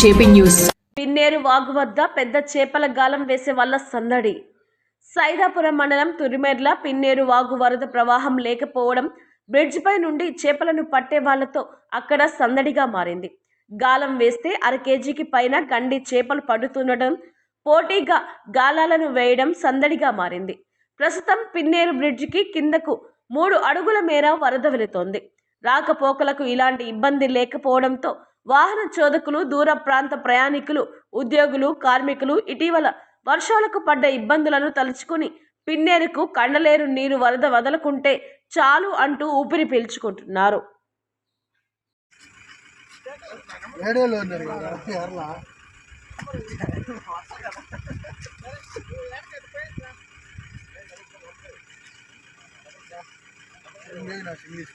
JP news. పిన్నేరు వాగు వద్ద పెద్ద చేపల గాలం వేసే వల్ల సందడి. సైదాపురం మండలం తురిమెర్ల పిన్నేరు వాగు వరద ప్రవాహం లేకపోవడం బ్రిడ్జిపై నుండి చేపలను పట్టే వాళ్ళతో అక్కడ సందడిగా మారింది. గాలం వేస్తే అర కేజీకి పైన గండి చేపలు పడుతుండడం పోటీగా గాలాలను వేయడం సందడిగా మారింది. ప్రస్తుతం పిన్నేరు బ్రిడ్జికి కిందకు మూడు అడుగుల మేర వరద వెళుతోంది. రాకపోకలకు ఇలాంటి ఇబ్బంది లేకపోవడంతో వాహన చోదకులు దూర ప్రాంత ప్రయాణికులు ఉద్యోగులు కార్మికులు ఇటీవల వర్షాలకు పడ్డ ఇబ్బందులను తలుచుకుని పిన్నేరుకు కండలేరు నీరు వరద వదలకుంటే చాలు అంటూ ఊపిరి పీల్చుకుంటున్నారు. ఇంగ్లీష్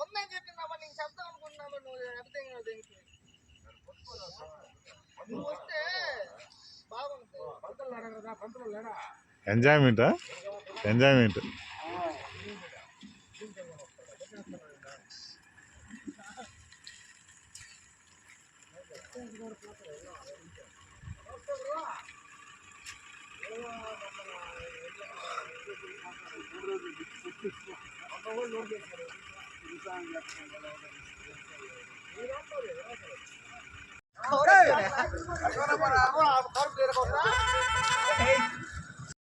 ఉందని చెప్పినావా నేను చెప్తాం అనుకుంటున్నావు నువ్వు చెప్తే నువ్వు వస్తే బాగుంటుంది. ఎంజాయ్మెంటా ఎంజాయ్మెంట్. Thank. खबर है ना खबर तेरे को ना